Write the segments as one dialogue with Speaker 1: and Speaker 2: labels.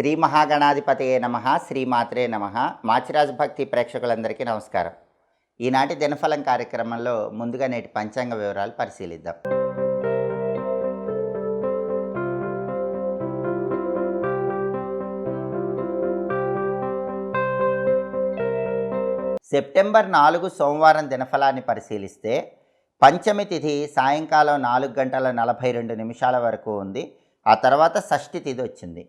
Speaker 1: శ్రీ మహాగణాధిపతయే నమ శ్రీమాత్రే నమ. మాచిరాజు భక్తి ప్రేక్షకులందరికీ నమస్కారం. ఈనాటి దినఫలం కార్యక్రమంలో ముందుగా నేటి పంచాంగ వివరాలు పరిశీలిద్దాం. సెప్టెంబర్ నాలుగు సోమవారం దినఫలాన్ని పరిశీలిస్తే పంచమి తిథి సాయంకాలం నాలుగు గంటల నలభై రెండు నిమిషాల వరకు ఉంది. ఆ తర్వాత షష్ఠి తిథి వచ్చింది.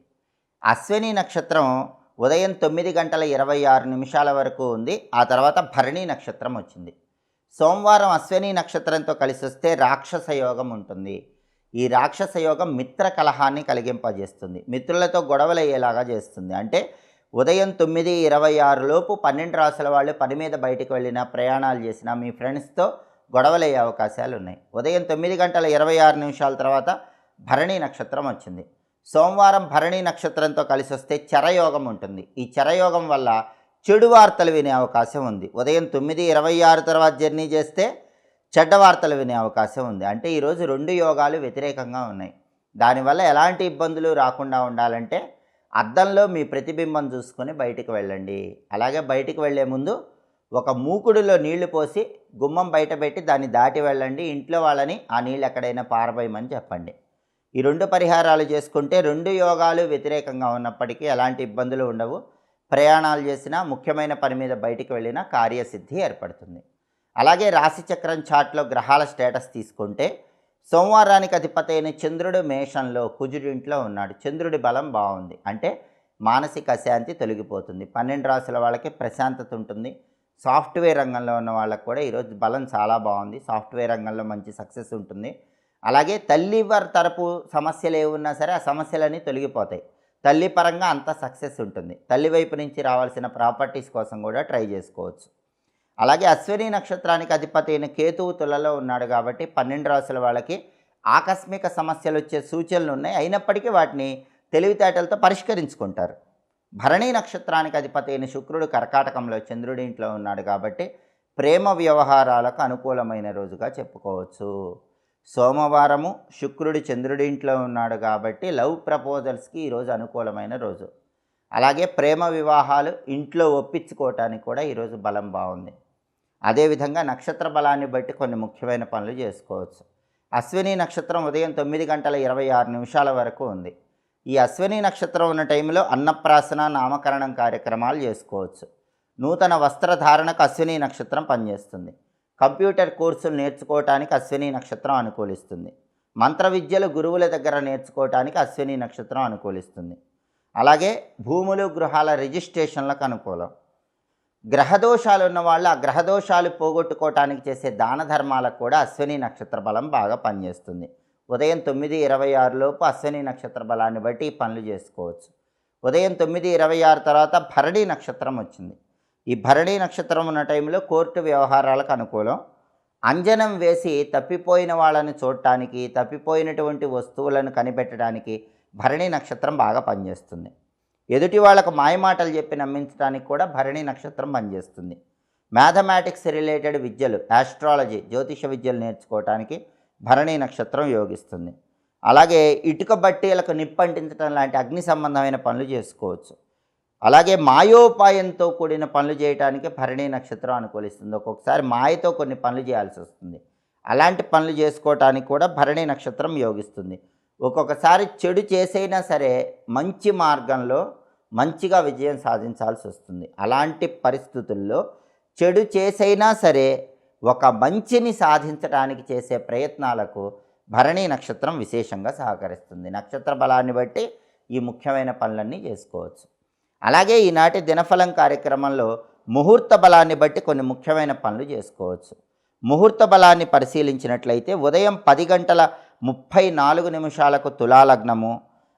Speaker 1: అశ్విని నక్షత్రం ఉదయం తొమ్మిది గంటల ఇరవై ఆరు నిమిషాల వరకు ఉంది. ఆ తర్వాత భరణి నక్షత్రం వచ్చింది. సోమవారం అశ్విని నక్షత్రంతో కలిసి వస్తే రాక్షస యోగం ఉంటుంది. ఈ రాక్షస యోగం మిత్ర కలహాన్ని కలిగింపజేస్తుంది. మిత్రులతో గొడవలు అయ్యేలాగా చేస్తుంది. అంటే ఉదయం తొమ్మిది ఇరవై ఆరు లోపు పన్నెండు రాసుల వాళ్ళు పని మీద బయటకు వెళ్ళినా ప్రయాణాలు చేసినా మీ ఫ్రెండ్స్తో గొడవలయ్యే అవకాశాలు ఉన్నాయి. ఉదయం తొమ్మిది గంటల ఇరవై ఆరు నిమిషాల తర్వాత భరణి నక్షత్రం వచ్చింది. సోమవారం భరణి నక్షత్రంతో కలిసి వస్తే చరయోగం ఉంటుంది. ఈ చరయోగం వల్ల చెడు వార్తలు వినే అవకాశం ఉంది. ఉదయం తొమ్మిది ఇరవై ఆరు తర్వాత జర్నీ చేస్తే చెడ్డ వార్తలు వినే అవకాశం ఉంది. అంటే ఈరోజు రెండు యోగాలు వ్యతిరేకంగా ఉన్నాయి. దానివల్ల ఎలాంటి ఇబ్బందులు రాకుండా ఉండాలంటే అద్దంలో మీ ప్రతిబింబం చూసుకొని బయటికి వెళ్ళండి. అలాగే బయటికి వెళ్ళే ముందు ఒక మూకుడులో నీళ్ళు పోసి గుమ్మం బయట పెట్టి దాన్ని దాటి వెళ్ళండి. ఇంట్లో వాళ్ళని ఆ నీళ్ళు ఎక్కడైనా పారబోయమని చెప్పండి. ఈ రెండు పరిహారాలు చేసుకుంటే రెండు యోగాలు వ్యతిరేకంగా ఉన్నప్పటికీ ఎలాంటి ఇబ్బందులు ఉండవు. ప్రయాణాలు చేసినా ముఖ్యమైన పని మీద బయటికి వెళ్ళినా కార్యసిద్ధి ఏర్పడుతుంది. అలాగే రాశిచక్రం చాట్లో గ్రహాల స్టేటస్ తీసుకుంటే సోమవారానికి అధిపతి అయిన చంద్రుడు మేషంలో కుజుడింట్లో ఉన్నాడు. చంద్రుడి బలం బాగుంది. అంటే మానసిక అశాంతి తొలగిపోతుంది. పన్నెండు రాసుల వాళ్ళకి ప్రశాంతత ఉంటుంది. సాఫ్ట్వేర్ రంగంలో ఉన్న వాళ్ళకి కూడా ఈరోజు బలం చాలా బాగుంది. సాఫ్ట్వేర్ రంగంలో మంచి సక్సెస్ ఉంటుంది. అలాగే తల్లి వారి తరపు సమస్యలు ఏమున్నా సరే ఆ సమస్యలన్నీ తొలగిపోతాయి. తల్లి పరంగా అంత సక్సెస్ ఉంటుంది. తల్లి వైపు నుంచి రావాల్సిన ప్రాపర్టీస్ కోసం కూడా ట్రై చేసుకోవచ్చు. అలాగే అశ్విని నక్షత్రానికి అధిపతి అయిన కేతువు తులలో ఉన్నాడు కాబట్టి పన్నెండు రాసుల వాళ్ళకి ఆకస్మిక సమస్యలు వచ్చే సూచనలు ఉన్నాయి. అయినప్పటికీ వాటిని తెలివితేటలతో పరిష్కరించుకుంటారు. భరణి నక్షత్రానికి అధిపతి అయిన శుక్రుడు కర్కాటకంలో చంద్రుడి ఇంట్లో ఉన్నాడు కాబట్టి ప్రేమ వ్యవహారాలకు అనుకూలమైన రోజుగా చెప్పుకోవచ్చు. సోమవారము శుక్రుడి చంద్రుడి ఇంట్లో ఉన్నాడు కాబట్టి లవ్ ప్రపోజల్స్కి ఈరోజు అనుకూలమైన రోజు. అలాగే ప్రేమ వివాహాలు ఇంట్లో ఒప్పించుకోవటానికి కూడా ఈరోజు బలం బాగుంది. అదేవిధంగా నక్షత్ర బలాన్ని బట్టి కొన్ని ముఖ్యమైన పనులు చేసుకోవచ్చు. అశ్విని నక్షత్రం ఉదయం తొమ్మిది గంటల ఇరవై ఆరు నిమిషాల వరకు ఉంది. ఈ అశ్విని నక్షత్రం ఉన్న టైంలో అన్నప్రాసన నామకరణం కార్యక్రమాలు చేసుకోవచ్చు. నూతన వస్త్రధారణకు అశ్విని నక్షత్రం పనిచేస్తుంది. కంప్యూటర్ కోర్సులు నేర్చుకోవటానికి అశ్విని నక్షత్రం అనుకూలిస్తుంది. మంత్ర విద్యలు గురువుల దగ్గర నేర్చుకోవటానికి అశ్విని నక్షత్రం అనుకూలిస్తుంది. అలాగే భూములు గృహాల రిజిస్ట్రేషన్లకు అనుకూలం. గ్రహదోషాలు ఉన్న వాళ్ళు ఆ గ్రహదోషాలు పోగొట్టుకోవటానికి చేసే దాన ధర్మాలకు కూడా అశ్విని నక్షత్ర బలం బాగా పనిచేస్తుంది. ఉదయం తొమ్మిది ఇరవై ఆరులోపు అశ్విని నక్షత్ర బలాన్ని బట్టి పనులు చేసుకోవచ్చు. ఉదయం తొమ్మిది ఇరవై ఆరు తర్వాత భరణి నక్షత్రం వచ్చింది. ఈ భరణి నక్షత్రం ఉన్న టైంలో కోర్టు వ్యవహారాలకు అనుకూలం. అంజనం వేసి తప్పిపోయిన వాళ్ళని చూడటానికి తప్పిపోయినటువంటి వస్తువులను కనిపెట్టడానికి భరణి నక్షత్రం బాగా పనిచేస్తుంది. ఎదుటి వాళ్ళకు మాయమాటలు చెప్పి నమ్మించడానికి కూడా భరణి నక్షత్రం పనిచేస్తుంది. మ్యాథమెటిక్స్ రిలేటెడ్ విద్యలు ఆస్ట్రాలజీ జ్యోతిష విద్యలు నేర్చుకోవటానికి భరణి నక్షత్రం యోగిస్తుంది. అలాగే ఇటుక బట్టీలకు నిప్పంటించడం లాంటి అగ్ని సంబంధమైన పనులు చేసుకోవచ్చు. అలాగే మాయోపాయంతో కూడిన పనులు చేయడానికి భరణి నక్షత్రం అనుకూలిస్తుంది. ఒక్కొక్కసారి మాయతో కొన్ని పనులు చేయాల్సి వస్తుంది. అలాంటి పనులు చేసుకోవటానికి కూడా భరణి నక్షత్రం యోగిస్తుంది. ఒక్కొక్కసారి చెడు చేసైనా సరే మంచి మార్గంలో మంచిగా విజయం సాధించాల్సి వస్తుంది. అలాంటి పరిస్థితుల్లో చెడు చేసైనా సరే ఒక మంచిని సాధించడానికి చేసే ప్రయత్నాలకు భరణి నక్షత్రం విశేషంగా సహకరిస్తుంది. నక్షత్ర బలాన్ని బట్టి ఈ ముఖ్యమైన పనులన్నీ చేసుకోవచ్చు. అలాగే ఈనాటి దినఫలం కార్యక్రమంలో ముహూర్త బలాన్ని బట్టి కొన్ని ముఖ్యమైన పనులు చేసుకోవచ్చు. ముహూర్త బలాన్ని పరిశీలించినట్లయితే ఉదయం పది గంటల ముప్పై నాలుగు నిమిషాలకు తులాలగ్నము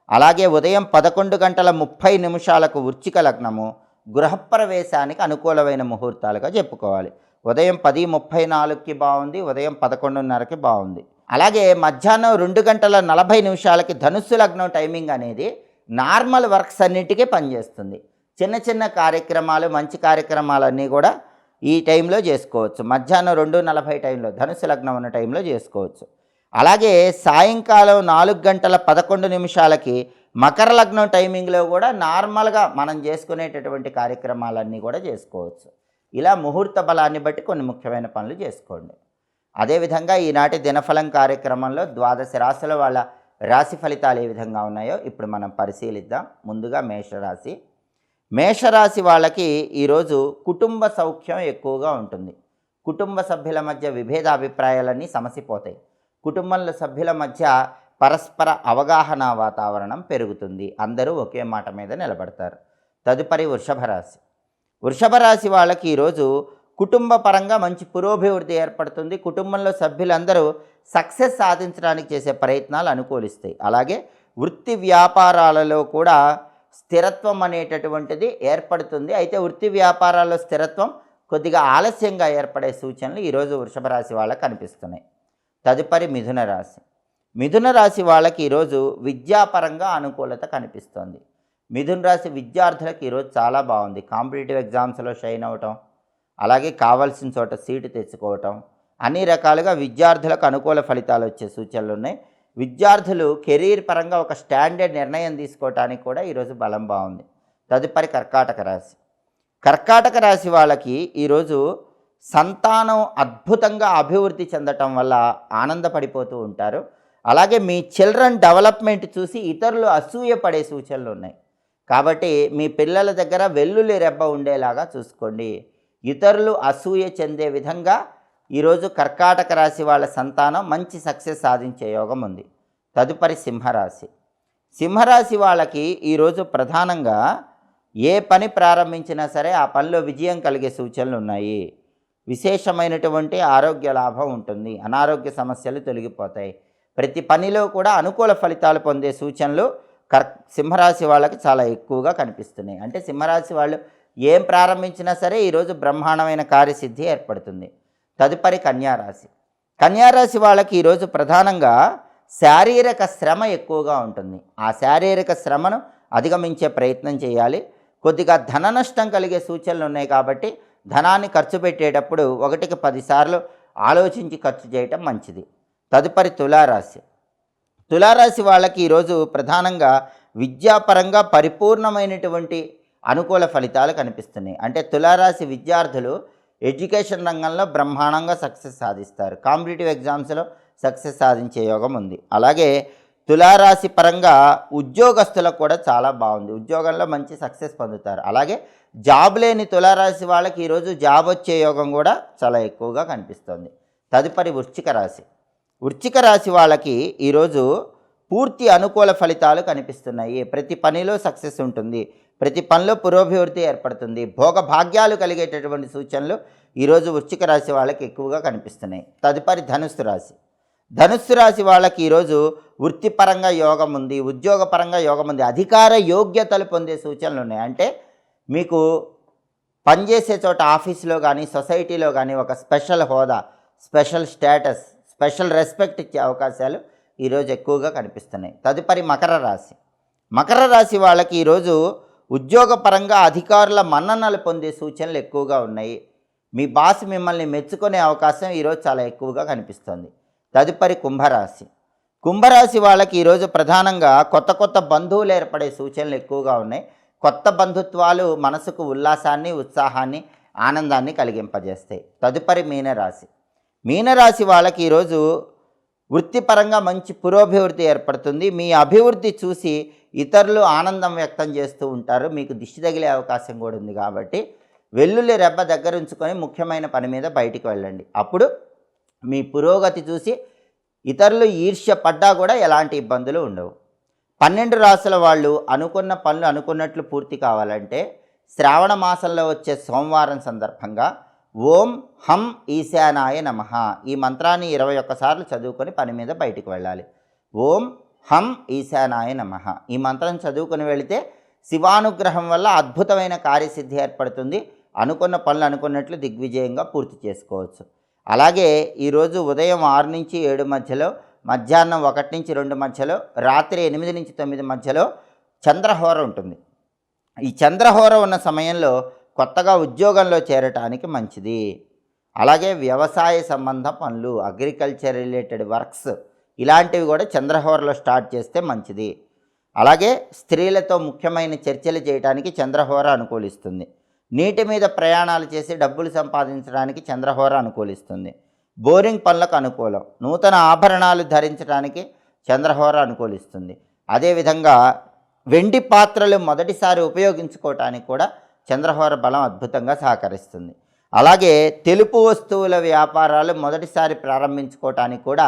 Speaker 1: అలాగే ఉదయం పదకొండు గంటల ముప్పై నిమిషాలకు వృచ్చిక లగ్నము గృహప్రవేశానికి అనుకూలమైన ముహూర్తాలుగా చెప్పుకోవాలి. ఉదయం పది ముప్పై నాలుగుకి బాగుంది ఉదయం పదకొండున్నరకి బాగుంది. అలాగే మధ్యాహ్నం రెండు గంటల నలభై నిమిషాలకి ధనుస్సు లగ్నం టైమింగ్ అనేది నార్మల్ వర్క్స్ అన్నిటికీ పనిచేస్తుంది చిన్న చిన్న కార్యక్రమాలు మంచి కార్యక్రమాలన్నీ కూడా ఈ టైంలో చేసుకోవచ్చు. మధ్యాహ్నం రెండు నలభై టైంలో ధనుసు లగ్నం ఉన్న టైంలో చేసుకోవచ్చు. అలాగే సాయంకాలం నాలుగు గంటల పదకొండు నిమిషాలకి మకర లగ్నం టైమింగ్లో కూడా నార్మల్గా మనం చేసుకునేటటువంటి కార్యక్రమాలన్నీ కూడా చేసుకోవచ్చు. ఇలా ముహూర్త బలాన్ని బట్టి కొన్ని ముఖ్యమైన పనులు చేసుకోండి. అదేవిధంగా ఈనాటి దినఫలం కార్యక్రమంలో ద్వాదశ రాశుల వాళ్ళ రాశి ఫలితాలు ఏ విధంగా ఉన్నాయో ఇప్పుడు మనం పరిశీలిద్దాం. ముందుగా మేషరాశి. మేషరాశి వాళ్ళకి ఈరోజు కుటుంబ సౌఖ్యం ఎక్కువగా ఉంటుంది. కుటుంబ సభ్యుల మధ్య విభేద అభిప్రాయాలన్నీ సమసిపోతాయి. కుటుంబంలో సభ్యుల మధ్య పరస్పర అవగాహన వాతావరణం పెరుగుతుంది. అందరూ ఒకే మాట మీద నిలబడతారు. తదుపరి వృషభ రాశి. వృషభ రాశి వాళ్ళకి ఈరోజు కుటుంబ పరంగా మంచి పురోభివృద్ధి ఏర్పడుతుంది. కుటుంబంలో సభ్యులందరూ సక్సెస్ సాధించడానికి చేసే ప్రయత్నాలు అనుకూలిస్తాయి. అలాగే వృత్తి వ్యాపారాలలో కూడా స్థిరత్వం అనేటటువంటిది ఏర్పడుతుంది. అయితే వృత్తి వ్యాపారాల్లో స్థిరత్వం కొద్దిగా ఆలస్యంగా ఏర్పడే సూచనలు ఈరోజు వృషభ రాశి వాళ్ళకి కనిపిస్తున్నాయి. తదుపరి మిథున రాశి. మిథున రాశి వాళ్ళకి ఈరోజు విద్యాపరంగా అనుకూలత కనిపిస్తోంది. మిథున రాశి విద్యార్థులకు ఈరోజు చాలా బాగుంది. కాంపిటేటివ్ ఎగ్జామ్స్లో షైన్ అవ్వటం అలాగే కావాల్సిన చోట సీటు తెచ్చుకోవటం అన్ని రకాలుగా విద్యార్థులకు అనుకూల ఫలితాలు వచ్చే సూచనలు ఉన్నాయి. విద్యార్థులు కెరీర్ పరంగా ఒక స్టాండర్డ్ నిర్ణయం తీసుకోవటానికి కూడా ఈరోజు బలం బాగుంది. తదుపరి కర్కాటక రాశి. కర్కాటక రాశి వాళ్ళకి ఈరోజు సంతానం అద్భుతంగా అభివృద్ధి చెందటం వల్ల ఆనందపడిపోతూ ఉంటారు. అలాగే మీ చిల్డ్రన్ డెవలప్మెంట్ చూసి ఇతరులు అసూయపడే సూచనలు ఉన్నాయి. కాబట్టి మీ పిల్లల దగ్గర వెల్లుల్లి రెబ్బ ఉండేలాగా చూసుకోండి. ఇతరులు అసూయ చెందే విధంగా ఈరోజు కర్కాటక రాశి వాళ్ళ సంతానం మంచి సక్సెస్ సాధించే యోగం ఉంది. తదుపరి సింహరాశి. సింహరాశి వాళ్ళకి ఈరోజు ప్రధానంగా ఏ పని ప్రారంభించినా సరే ఆ పనిలో విజయం కలిగే సూచనలు ఉన్నాయి. విశేషమైనటువంటి ఆరోగ్య లాభం ఉంటుంది. అనారోగ్య సమస్యలు తొలగిపోతాయి. ప్రతి పనిలో కూడా అనుకూల ఫలితాలు పొందే సూచనలు కర్ సింహరాశి వాళ్ళకి చాలా ఎక్కువగా కనిపిస్తున్నాయి. అంటే సింహరాశి వాళ్ళు ఏం ప్రారంభించినా సరే ఈరోజు బ్రహ్మాండమైన కార్యసిద్ధి ఏర్పడుతుంది. తదుపరి కన్యారాశి. కన్యారాశి వాళ్ళకి ఈరోజు ప్రధానంగా శారీరక శ్రమ ఎక్కువగా ఉంటుంది. ఆ శారీరక శ్రమను అధిగమించే ప్రయత్నం చేయాలి. కొద్దిగా ధన నష్టం కలిగే సూచనలు ఉన్నాయి కాబట్టి ధనాన్ని ఖర్చు పెట్టేటప్పుడు ఒకటికి పదిసార్లు ఆలోచించి ఖర్చు చేయటం మంచిది. తదుపరి తులారాశి. తులారాశి వాళ్ళకి ఈరోజు ప్రధానంగా విద్యాపరంగా పరిపూర్ణమైనటువంటి అనుకూల ఫలితాలు కనిపిస్తున్నాయి. అంటే తులారాశి విద్యార్థులు ఎడ్యుకేషన్ రంగంలో బ్రహ్మాండంగా సక్సెస్ సాధిస్తారు. కాంపిటేటివ్ ఎగ్జామ్స్లో సక్సెస్ సాధించే యోగం ఉంది. అలాగే తులారాశి పరంగా ఉద్యోగస్తులకు కూడా చాలా బాగుంది. ఉద్యోగంలో మంచి సక్సెస్ పొందుతారు. అలాగే జాబ్ లేని తులారాశి వాళ్ళకి ఈరోజు జాబ్ వచ్చే యోగం కూడా చాలా ఎక్కువగా కనిపిస్తుంది. తదుపరి వృశ్చిక రాశి. వృశ్చిక రాశి వాళ్ళకి ఈరోజు పూర్తి అనుకూల ఫలితాలు కనిపిస్తున్నాయి. ప్రతి పనిలో సక్సెస్ ఉంటుంది. ప్రతి పనిలో పురోభివృద్ధి ఏర్పడుతుంది. భోగ భాగ్యాలు కలిగేటటువంటి సూచనలు ఈరోజు వృశ్చిక రాశి వాళ్ళకి ఎక్కువగా కనిపిస్తున్నాయి. తదుపరి ధనుస్సు రాశి. ధనుస్సు రాశి వాళ్ళకి ఈరోజు వృత్తిపరంగా యోగం ఉంది ఉద్యోగపరంగా యోగం ఉంది అధికార యోగ్యతలు పొందే సూచనలు ఉన్నాయి. అంటే మీకు పనిచేసే చోట ఆఫీస్లో కానీ సొసైటీలో కానీ ఒక స్పెషల్ హోదా స్పెషల్ స్టేటస్ స్పెషల్ రెస్పెక్ట్ ఇచ్చే అవకాశాలు ఈరోజు ఎక్కువగా కనిపిస్తున్నాయి. తదుపరి మకర రాశి. మకర రాశి వాళ్ళకి ఈరోజు ఉద్యోగపరంగా అధికారుల మన్ననలు పొందే సూచనలు ఎక్కువగా ఉన్నాయి. మీ బాస్ మిమ్మల్ని మెచ్చుకునే అవకాశం ఈరోజు చాలా ఎక్కువగా కనిపిస్తుంది. తదుపరి కుంభరాశి. కుంభరాశి వాళ్ళకి ఈరోజు ప్రధానంగా కొత్త కొత్త బంధువులు ఏర్పడే సూచనలు ఎక్కువగా ఉన్నాయి. కొత్త బంధుత్వాలు మనసుకు ఉల్లాసాన్ని ఉత్సాహాన్ని ఆనందాన్ని కలిగింపజేస్తాయి. తదుపరి మీనరాశి. మీనరాశి వాళ్ళకి ఈరోజు వృత్తిపరంగా మంచి పురోభివృద్ధి ఏర్పడుతుంది. మీ అభివృద్ధి చూసి ఇతరులు ఆనందం వ్యక్తం చేస్తూ ఉంటారు. మీకు దిష్టి తగిలే అవకాశం కూడా ఉంది కాబట్టి వెల్లుల్లి రెబ్బ దగ్గర ఉంచుకొని ముఖ్యమైన పని మీద బయటికి వెళ్ళండి. అప్పుడు మీ పురోగతి చూసి ఇతరులు ఈర్ష్య పడ్డా కూడా ఎలాంటి ఇబ్బందులు ఉండవు. పన్నెండు రాసుల వాళ్ళు అనుకున్న పనులు అనుకున్నట్లు పూర్తి కావాలంటే శ్రావణ మాసంలో వచ్చే సోమవారం సందర్భంగా ఓం హం ఈశానాయ నమ ఈ మంత్రాన్ని ఇరవై ఒక్కసార్లు చదువుకొని పని మీద బయటికి వెళ్ళాలి. ఓం హం ఈశానాయ నమ. ఈ మంత్రం చదువుకుని వెళితే శివానుగ్రహం వల్ల అద్భుతమైన కార్యసిద్ధి ఏర్పడుతుంది. అనుకున్న పనులు అనుకున్నట్లు దిగ్విజయంగా పూర్తి చేసుకోవచ్చు. అలాగే ఈరోజు ఉదయం ఆరు నుంచి ఏడు మధ్యలో మధ్యాహ్నం ఒకటి నుంచి రెండు మధ్యలో రాత్రి ఎనిమిది నుంచి తొమ్మిది మధ్యలో చంద్రహోర ఉంటుంది. ఈ చంద్రహోర ఉన్న సమయంలో కొత్తగా ఉద్యోగంలో చేరటానికి మంచిది. అలాగే వ్యవసాయ సంబంధ పనులు అగ్రికల్చర్ రిలేటెడ్ వర్క్స్ ఇలాంటివి కూడా చంద్రహోరలో స్టార్ట్ చేస్తే మంచిది. అలాగే స్త్రీలతో ముఖ్యమైన చర్చలు చేయడానికి చంద్రహోర అనుకూలిస్తుంది. నీటి మీద ప్రయాణాలు చేసి డబ్బులు సంపాదించడానికి చంద్రహోర అనుకూలిస్తుంది. బోరింగ్ పనులకు అనుకూలం. నూతన ఆభరణాలు ధరించడానికి చంద్రహోర అనుకూలిస్తుంది. అదేవిధంగా వెండి పాత్రలు మొదటిసారి ఉపయోగించుకోవటానికి కూడా చంద్రహోర బలం అద్భుతంగా సహకరిస్తుంది. అలాగే తెలుపు వస్తువుల వ్యాపారాలు మొదటిసారి ప్రారంభించుకోవటానికి కూడా